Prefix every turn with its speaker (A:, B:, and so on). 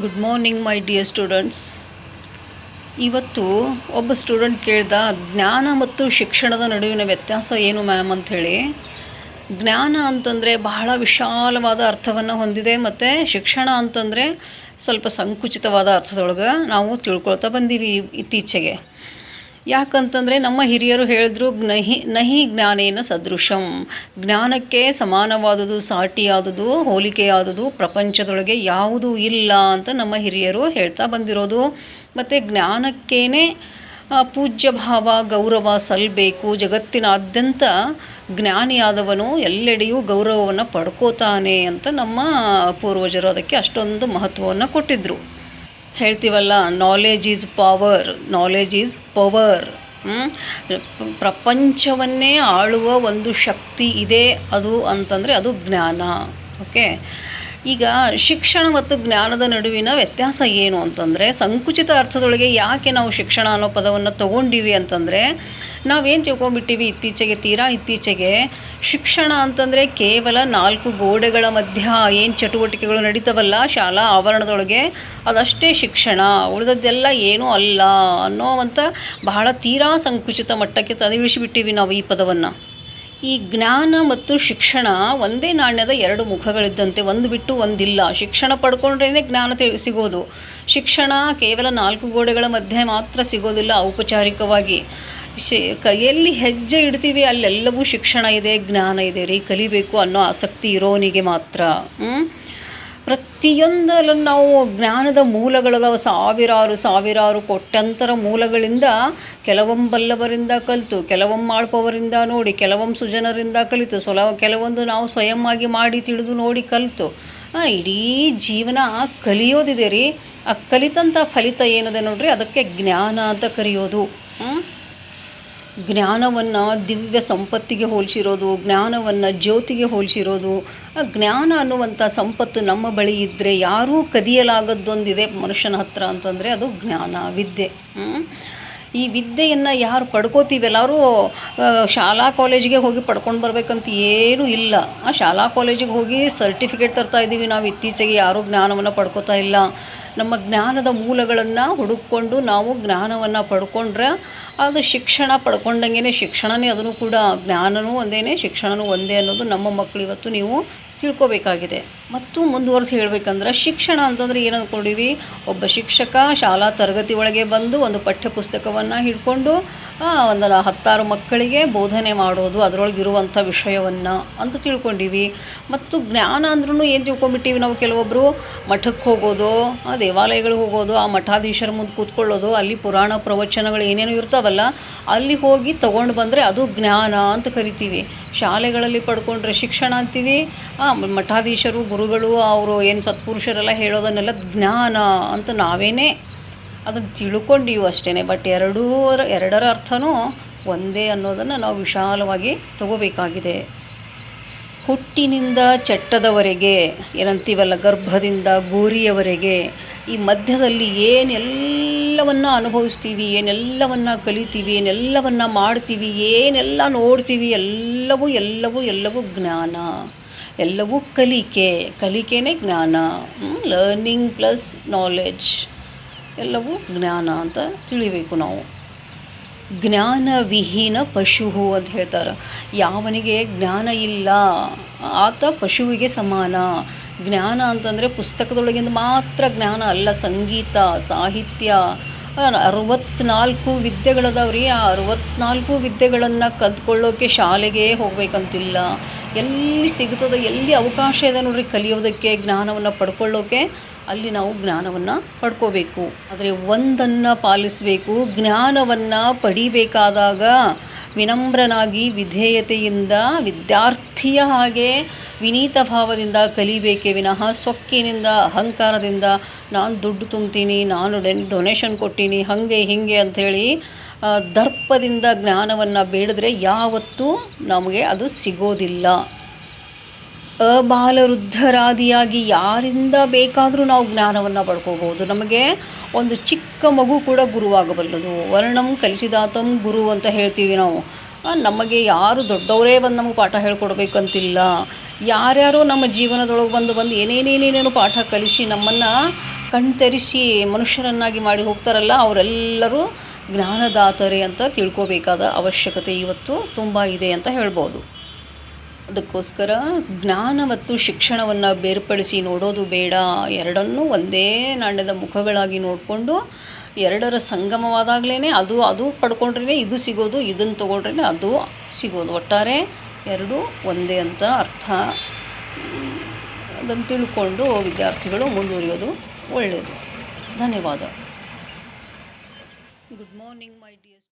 A: Good morning my dear students ಇವತ್ತು ಒಬ್ಬ student ಕೇಳ್ದ ಜ್ಞಾನ ಮತ್ತು ಶಿಕ್ಷಣದ ನಡುವಿನ ವ್ಯತ್ಯಾಸ ಏನು ಮ್ಯಾಮ್ ಅಂಥೇಳಿ. ಜ್ಞಾನ ಅಂತಂದರೆ ಬಹಳ ವಿಶಾಲವಾದ ಅರ್ಥವನ್ನು ಹೊಂದಿದೆ ಮತ್ತು ಶಿಕ್ಷಣ ಅಂತಂದರೆ ಸ್ವಲ್ಪ ಸಂಕುಚಿತವಾದ ಅರ್ಥದೊಳಗೆ ನಾವು ತಿಳ್ಕೊಳ್ತಾ ಬಂದೀವಿ ಇತ್ತೀಚೆಗೆ. ಯಾಕಂತಂದರೆ ನಮ್ಮ ಹಿರಿಯರು ಹೇಳಿದ್ರು, ನಹಿ ನಹಿ ಜ್ಞಾನೇನ ಸದೃಶಂ. ಜ್ಞಾನಕ್ಕೆ ಸಮಾನವಾದುದು, ಸಾಟಿಯಾದುದು, ಹೋಲಿಕೆಯಾದುದು, ಪ್ರಪಂಚದೊಳಗೆ ಯಾವುದೂ ಇಲ್ಲ ಅಂತ ನಮ್ಮ ಹಿರಿಯರು ಹೇಳ್ತಾ ಬಂದಿರೋದು. ಮತ್ತು ಜ್ಞಾನಕ್ಕೇನೆ ಪೂಜ್ಯ ಭಾವ, ಗೌರವ ಸಲ್ಲಬೇಕು ಜಗತ್ತಿನಾದ್ಯಂತ ಜ್ಞಾನಿಯಾದವನು ಎಲ್ಲೆಡೆಯೂ ಗೌರವವನ್ನು ಪಡ್ಕೋತಾನೆ ಅಂತ ನಮ್ಮ ಪೂರ್ವಜರು ಅದಕ್ಕೆ ಅಷ್ಟೊಂದು ಮಹತ್ವವನ್ನು ಕೊಟ್ಟಿದ್ದರು ಹೇಳ್ತೀವಲ್ಲ knowledge is power knowledge is power ಪ್ರಪಂಚವನ್ನೇ ಆಳುವ ಒಂದು ಶಕ್ತಿ ಇದೆ ಅದು ಅಂತಂದರೆ ಅದು ಜ್ಞಾನ. ಓಕೆ ಈಗ ಶಿಕ್ಷಣ ಮತ್ತು ಜ್ಞಾನದ ನಡುವಿನ ವ್ಯತ್ಯಾಸ ಏನು ಅಂತಂದರೆ, ಸಂಕುಚಿತ ಅರ್ಥದೊಳಗೆ ಯಾಕೆ ನಾವು ಶಿಕ್ಷಣ ಅನ್ನೋ ಪದವನ್ನು ತಗೊಂಡಿವಿ ಅಂತಂದರೆ, ನಾವೇನು ತಿಳ್ಕೊಂಡ್ಬಿಟ್ಟಿವಿ ಇತ್ತೀಚೆಗೆ ತೀರಾ ಇತ್ತೀಚೆಗೆ, ಶಿಕ್ಷಣ ಅಂತಂದರೆ ಕೇವಲ ನಾಲ್ಕು ಗೋಡೆಗಳ ಮಧ್ಯ ಏನು ಚಟುವಟಿಕೆಗಳು ನಡೀತವಲ್ಲ, ಶಾಲಾ ಆವರಣದೊಳಗೆ ಅದಷ್ಟೇ ಶಿಕ್ಷಣ, ಉಳಿದದ್ದೆಲ್ಲ ಏನೂ ಅಲ್ಲ ಅನ್ನೋವಂಥ ಬಹಳ ತೀರಾ ಸಂಕುಚಿತ ಮಟ್ಟಕ್ಕೆ ತದಿಳಿಸಿಬಿಟ್ಟಿವಿ ನಾವು ಈ ಪದವನ್ನು. ಈ ಜ್ಞಾನ ಮತ್ತು ಶಿಕ್ಷಣ ಒಂದೇ ನಾಣ್ಯದ ಎರಡು ಮುಖಗಳಿದ್ದಂತೆ ಒಂದು ಬಿಟ್ಟು ಒಂದಿಲ್ಲ. ಶಿಕ್ಷಣ ಪಡ್ಕೊಂಡ್ರೇ ಜ್ಞಾನ ಸಿಗೋದು. ಶಿಕ್ಷಣ ಕೇವಲ ನಾಲ್ಕು ಗೋಡೆಗಳ ಮಧ್ಯೆ ಮಾತ್ರ ಸಿಗೋದಿಲ್ಲ ಔಪಚಾರಿಕವಾಗಿ. ಶಿ ಕೈಯಲ್ಲಿ ಹೆಜ್ಜೆ ಇಡ್ತೀವಿ, ಅಲ್ಲೆಲ್ಲವೂ ಶಿಕ್ಷಣ ಇದೆ, ಜ್ಞಾನ ಇದೆ. ರೀ, ಕಲಿಬೇಕು ಅನ್ನೋ ಆಸಕ್ತಿ ಇರೋನಿಗೆ ಮಾತ್ರ. ಹ್ಮ್? ಪ್ರತಿಯೊಂದರಲ್ಲೂ ನಾವು ಜ್ಞಾನದ ಮೂಲಗಳದಾವ ಸಾವಿರಾರು ಸಾವಿರಾರು ಕೋಟ್ಯಂತರ ಮೂಲಗಳಿಂದ ಕೆಲವೊಂಬಲ್ಲವರಿಂದ ಬಲ್ಲವರಿಂದ ಕಲಿತು ಕೆಲವೊಮ್ಮೆ ಮಾಡ್ಪವರಿಂದ ನೋಡಿ ಕೆಲವೊಮ್ಮೆ ಸುಜನರಿಂದ ಕಲಿತು, ಸೊಲ, ಕೆಲವೊಂದು ನಾವು ಸ್ವಯಂವಾಗಿ ಮಾಡಿ ತಿಳಿದು ನೋಡಿ ಕಲಿತು ಇಡೀ ಜೀವನ ಕಲಿಯೋದಿದೆ ರೀ ಆ ಕಲಿತಂಥ ಫಲಿತ ಏನಿದೆ ನೋಡ್ರಿ ಅದಕ್ಕೆ ಜ್ಞಾನ ಅಂತ ಕರೆಯೋದು? ಜ್ಞಾನವನ್ನು ದಿವ್ಯ ಸಂಪತ್ತಿಗೆ ಹೋಲಿಸಿರೋದು, ಜ್ಞಾನವನ್ನು ಜ್ಯೋತಿಗೆ ಹೋಲಿಸಿರೋದು, ಆ ಜ್ಞಾನ ಅನ್ನುವಂಥ ಸಂಪತ್ತು ನಮ್ಮ ಬಳಿ ಇದ್ದರೆ ಯಾರೂ ಕದಿಯಲಾಗದ್ದೊಂದಿದೆ ಮನುಷ್ಯನ ಹತ್ರ ಅಂತಂದರೆ ಅದು ಜ್ಞಾನ ವಿದ್ಯೆ ಹ್ಮ್? ಈ ವಿದ್ಯೆಯನ್ನು ಯಾರು ಪಡ್ಕೋತೀವಿ ಎಲ್ಲರೂ ಶಾಲಾ ಕಾಲೇಜಿಗೆ ಹೋಗಿ ಪಡ್ಕೊಂಡು ಬರ್ಬೇಕಂತ ಏನೂ ಇಲ್ಲ. ಆ ಶಾಲಾ ಕಾಲೇಜಿಗೆ ಹೋಗಿ ಸರ್ಟಿಫಿಕೇಟ್ ತರ್ತಾ ಇದ್ದೀವಿ ನಾವು ಇತ್ತೀಚೆಗೆ, ಯಾರೂ ಜ್ಞಾನವನ್ನು ಪಡ್ಕೋತಾ ಇಲ್ಲ. ನಮ್ಮ ಜ್ಞಾನದ ಮೂಲಗಳನ್ನು ಹುಡುಕೊಂಡು ನಾವು ಜ್ಞಾನವನ್ನು ಪಡ್ಕೊಂಡ್ರೆ ಅದು ಶಿಕ್ಷಣ ಪಡ್ಕೊಂಡಂಗೆ ಶಿಕ್ಷಣನೇ ಅದನ್ನು ಕೂಡ, ಜ್ಞಾನನೂ ಒಂದೇ ಶಿಕ್ಷಣನೂ ಒಂದೇ ಅನ್ನೋದು ನಮ್ಮ ಮಕ್ಕಳು ಇವತ್ತು ನೀವು ತಿಳ್ಕೊಬೇಕಾಗಿದೆ. ಮತ್ತು ಮುಂದುವರೆದು ಹೇಳಬೇಕಂದ್ರೆ ಶಿಕ್ಷಣ ಅಂತಂದರೆ ಏನು ಅಂದ್ಕೊಂಡಿವಿ ಒಬ್ಬ ಶಿಕ್ಷಕ ಶಾಲಾ ತರಗತಿ ಒಳಗೆ ಬಂದು ಒಂದು ಪಠ್ಯಪುಸ್ತಕವನ್ನು ಹಿಡ್ಕೊಂಡು ಒಂದು ಹತ್ತಾರು ಮಕ್ಕಳಿಗೆ ಬೋಧನೆ ಮಾಡೋದು ಅದರೊಳಗಿರುವಂಥ ವಿಷಯವನ್ನು ಅಂತ ತಿಳ್ಕೊಂಡಿವಿ. ಮತ್ತು ಜ್ಞಾನ ಅಂದ್ರೂ ಏನು ತಿಳ್ಕೊಂಬಿಟ್ಟಿವಿ ನಾವು ಕೆಲವೊಬ್ಬರು ಮಠಕ್ಕೆ ಹೋಗೋದು, ಆ, ದೇವಾಲಯಗಳಿಗೆ ಹೋಗೋದು, ಆ ಮಠಾಧೀಶರ ಮುಂದೆ ಕೂತ್ಕೊಳ್ಳೋದು, ಅಲ್ಲಿ ಪುರಾಣ ಪ್ರವಚನಗಳು ಏನೇನು ಇರ್ತಾವಲ್ಲ, ಅಲ್ಲಿ ಹೋಗಿ ತೊಗೊಂಡು ಬಂದರೆ ಅದು ಜ್ಞಾನ ಅಂತ ಕರಿತೀವಿ. ಶಾಲೆಗಳಲ್ಲಿ ಪಡ್ಕೊಂಡ್ರೆ ಶಿಕ್ಷಣ ಅಂತೀವಿ ಮಠಾಧೀಶರು, ಗುರುಗಳು, ಅವರು ಏನು ಸತ್ಪುರುಷರೆಲ್ಲ ಹೇಳೋದನ್ನೆಲ್ಲ ಜ್ಞಾನ ಅಂತ ನಾವೇನೇ ಅದನ್ನು ತಿಳ್ಕೊಂಡಿವು ಅಷ್ಟೇ ಬಟ್ ಎರಡೂ ಎರಡರ ಅರ್ಥನೂ ಒಂದೇ ಅನ್ನೋದನ್ನು ನಾವು ವಿಶಾಲವಾಗಿ ತಗೋಬೇಕಾಗಿದೆ. ಹುಟ್ಟಿನಿಂದ ಚಟ್ಟದವರೆಗೆ, ಏನಂತೀವಲ್ಲ, ಗರ್ಭದಿಂದ ಗೋರಿಯವರೆಗೆ ಈ ಮಧ್ಯದಲ್ಲಿ ಏನೆಲ್ಲವನ್ನು ಅನುಭವಿಸ್ತೀವಿ, ಏನೆಲ್ಲವನ್ನು ಕಲಿತೀವಿ, ಏನೆಲ್ಲವನ್ನು ಮಾಡ್ತೀವಿ, ಏನೆಲ್ಲ ನೋಡ್ತೀವಿ, ಎಲ್ಲವೂ ಎಲ್ಲವೂ ಎಲ್ಲವೂ ಜ್ಞಾನ, ಎಲ್ಲವೂ ಕಲಿಕೆ, ಕಲಿಕೆನೇ ಜ್ಞಾನ ಲರ್ನಿಂಗ್ ಪ್ಲಸ್ ನಾಲೆಡ್ಜ್ ಎಲ್ಲವೂ ಜ್ಞಾನ ಅಂತ ತಿಳಿಬೇಕು ನಾವು. ಜ್ಞಾನವಿಹೀನ ಪಶು ಅಂತ ಹೇಳ್ತಾರೆ. ಯಾವನಿಗೆ ಜ್ಞಾನ ಇಲ್ಲ, ಆತ ಪಶುವಿಗೆ ಸಮಾನ. ಜ್ಞಾನ ಅಂತಂದರೆ ಪುಸ್ತಕದೊಳಗಿಂದ ಮಾತ್ರ ಜ್ಞಾನ ಅಲ್ಲ, ಸಂಗೀತ, ಸಾಹಿತ್ಯ ಅರವತ್ನಾಲ್ಕು ವಿದ್ಯೆಗಳದಾವ್ರಿ. ಆ ಅರವತ್ನಾಲ್ಕು ವಿದ್ಯೆಗಳನ್ನು ಕಲ್ತ್ಕೊಳ್ಳೋಕೆ ಶಾಲೆಗೆ ಹೋಗಬೇಕಂತಿಲ್ಲ. ಎಲ್ಲಿ ಸಿಗ್ತದೆ, ಎಲ್ಲಿ ಅವಕಾಶ ಇದೆ ನೋಡ್ರಿ ಕಲಿಯೋದಕ್ಕೆ, ಜ್ಞಾನವನ್ನು ಪಡ್ಕೊಳ್ಳೋಕೆ, ಅಲ್ಲಿ ನಾವು ಜ್ಞಾನವನ್ನು ಪಡ್ಕೋಬೇಕು. ಆದರೆ ಒಂದನ್ನು ಪಾಲಿಸಬೇಕು, ಜ್ಞಾನವನ್ನು ಪಡಿಬೇಕಾದಾಗ ವಿನಮ್ರನಾಗಿ ವಿಧೇಯತೆಯಿಂದ ವಿದ್ಯಾರ್ಥಿಯ ಹಾಗೆ ವಿನೀತ ಭಾವದಿಂದ ಕಲಿಬೇಕೇ ವಿನಃ ಸೊಕ್ಕಿನಿಂದ, ಅಹಂಕಾರದಿಂದ ನಾನು ದುಡ್ಡು ತುಂಬ್ತೀನಿ, ನಾನು ಡೊನೇಷನ್ ಕೊಟ್ಟೀನಿ ಹಾಗೆ ಹೀಗೆ ಅಂಥೇಳಿ ದರ್ಪದಿಂದ ಜ್ಞಾನವನ್ನು ಬೇಡಿದ್ರೆ ಯಾವತ್ತೂ ನಮಗೆ ಅದು ಸಿಗೋದಿಲ್ಲ. ಅಬಾಲವೃದ್ಧರಾದಿಯಾಗಿ ಯಾರಿಂದ ಬೇಕಾದರೂ ನಾವು ಜ್ಞಾನವನ್ನು ಪಡ್ಕೋಬಹುದು. ನಮಗೆ ಒಂದು ಚಿಕ್ಕ ಮಗು ಕೂಡ ಗುರುವಾಗಬಲ್ಲದು. ವರ್ಣಂ ಕಲಿಸಿದಾತಂ ಗುರು ಅಂತ ಹೇಳ್ತೀವಿ ನಾವು. ನಮಗೆ ಯಾರು ದೊಡ್ಡವರೇ ಬಂದು ನಮಗೆ ಪಾಠ ಹೇಳ್ಕೊಡ್ಬೇಕಂತಿಲ್ಲ. ಯಾರ್ಯಾರು ನಮ್ಮ ಜೀವನದೊಳಗೆ ಬಂದು ಬಂದು ಏನೇನೇನೇನೇನು ಪಾಠ ಕಲಿಸಿ ನಮ್ಮನ್ನು ಕಣ್ತರಿಸಿ ಮನುಷ್ಯರನ್ನಾಗಿ ಮಾಡಿ ಹೋಗ್ತಾರಲ್ಲ, ಅವರೆಲ್ಲರೂ ಜ್ಞಾನದಾತರೆ ಅಂತ ತಿಳ್ಕೋಬೇಕಾದ ಅವಶ್ಯಕತೆ ಇವತ್ತು ತುಂಬ ಇದೆ ಅಂತ ಹೇಳ್ಬೋದು. ಅದಕ್ಕೋಸ್ಕರ ಜ್ಞಾನ ಮತ್ತು ಶಿಕ್ಷಣವನ್ನು ಬೇರ್ಪಡಿಸಿ ನೋಡೋದು ಬೇಡ. ಎರಡನ್ನೂ ಒಂದೇ ನಾಣ್ಯದ ಮುಖಗಳಾಗಿ ನೋಡಿಕೊಂಡು ಎರಡರ ಸಂಗಮವಾದಾಗಲೇ ಅದು ಅದು ಪಡ್ಕೊಂಡ್ರೇ ಇದು ಸಿಗೋದು ಇದನ್ನು ತೊಗೊಂಡ್ರೇ ಅದು ಸಿಗೋದು. ಒಟ್ಟಾರೆ ಎರಡು ಒಂದೇ ಅಂತ ಅರ್ಥ. ಅದನ್ನು ತಿಳ್ಕೊಂಡು ವಿದ್ಯಾರ್ಥಿಗಳು ಮುಂದುವರಿಯೋದು ಒಳ್ಳೆಯದು ಧನ್ಯವಾದ. Good morning my dear